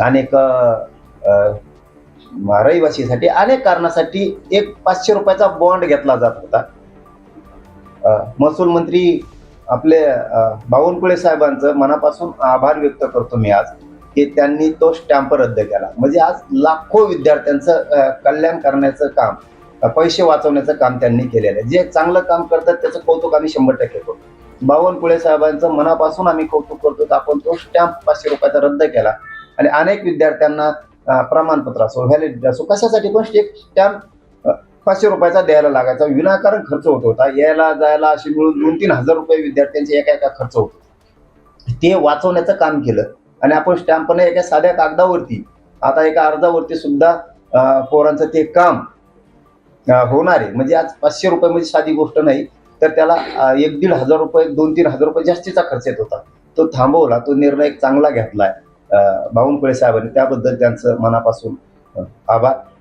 अनेक रहिवासीसाठी अनेक कारणासाठी एक पाचशे रुपयाचा बॉन्ड घेतला जात होता. महसूल मंत्री आपले बावनकुळे साहेबांचं मनापासून आभार व्यक्त करतो मी आज की त्यांनी तो स्टॅम्प रद्द केला. म्हणजे आज लाखो विद्यार्थ्यांचं कल्याण करण्याचं काम पैसे वाचवण्याचं काम त्यांनी केलेलं आहे. जे चांगलं काम करतात त्याचं कौतुक आम्ही शंभर टक्के करतो बावनकुळे साहेबांचं मनापासून आम्ही कौतुक करतो तर आपण तो स्टॅम्प पाचशे रुपयाचा रद्द केला. आणि अनेक विद्यार्थ्यांना प्रमाणपत्र असो व्हॅलिडिटी असो कशासाठी? पण एक स्टॅम्प पाचशे रुपयाचा द्यायला लागायचा. विनाकारण खर्च होत होता. यायला जायला अशी मिळून दोन तीन हजार रुपये विद्यार्थ्यांचे एका एका खर्च होत ते वाचवण्याचं काम केलं. आणि आपण स्टॅम्पने एका साध्या कागदावरती आता एका अर्जावरती सुद्धा पोरांचं ते काम होणार आहे. म्हणजे आज पाचशे रुपये म्हणजे साधी गोष्ट नाही तर त्याला एक दीड हजार रुपये दोन तीन हजार रुपये जास्तीचा खर्च येत होता. तो थांबवला तो निर्णय चांगला घेतला आहे बावनकुळे साहेबांनी त्याबद्दल त्यांचं मनापासून आभार.